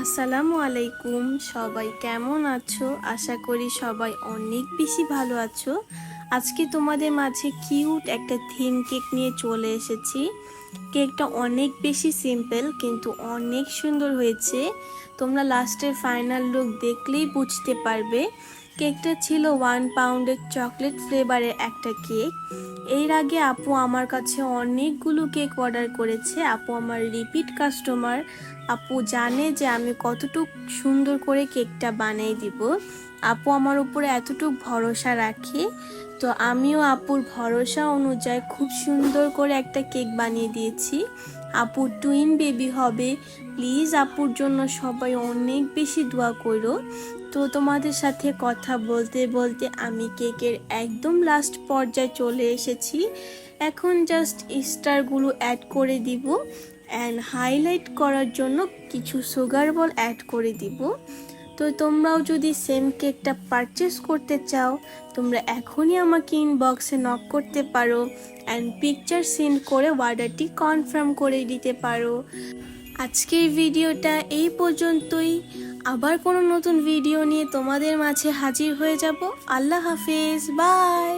আসসালামু আলাইকুম। সবাই কেমন আছো? আশা করি সবাই অনেক বেশি ভালো আছো। আজকে তোমাদের মাঝে কিউট একটা থিম কেক নিয়ে চলে এসেছি। কেকটা অনেক বেশি সিম্পল কিন্তু অনেক সুন্দর হয়েছে। তোমরা লাস্টের ফাইনাল লুক দেখলেই বুঝতে পারবে। কেকটা ছিল ওয়ান পাউন্ডের চকলেট ফ্লেভারের একটা কেক। এর আগে আপু আমার কাছে অনেকগুলো কেক অর্ডার করেছে। আপু আমার রিপিট কাস্টমার আপু জানে যে আমি কতটুক সুন্দর করে কেকটা বানিয়ে দিব। আপু আমার উপরে এতটুক ভরসা রাখে, তো আমিও আপুর ভরসা অনুযায়ী খুব সুন্দর করে একটা কেক বানিয়ে দিয়েছি। আপুর টুইন বেবি হবে প্লিজ আপুর জন্য সবাই অনেক বেশি দোয়া করো। তো তোমাদের সাথে কথা বলতে বলতে আমি কেকের একদম লাস্ট পর্যায়ে চলে এসেছি। এখন জাস্ট স্টারগুলো অ্যাড করে দিব অ্যান্ড হাইলাইট করার জন্য কিছু সুগার বল অ্যাড করে দিব। তো তোমরাও যদি সেম কেকটা পারচেস করতে চাও, তোমরা এখনই আমাকে ইনবক্সে নক করতে পারো অ্যান্ড পিকচার সেন্ড করে অর্ডারটি কনফার্ম করে দিতে পারো। আজকের ভিডিওটা এই পর্যন্তই। আবার কোনো নতুন ভিডিও নিয়ে তোমাদের মাঝে হাজির হয়ে যাব। আল্লাহ হাফেজ। বাই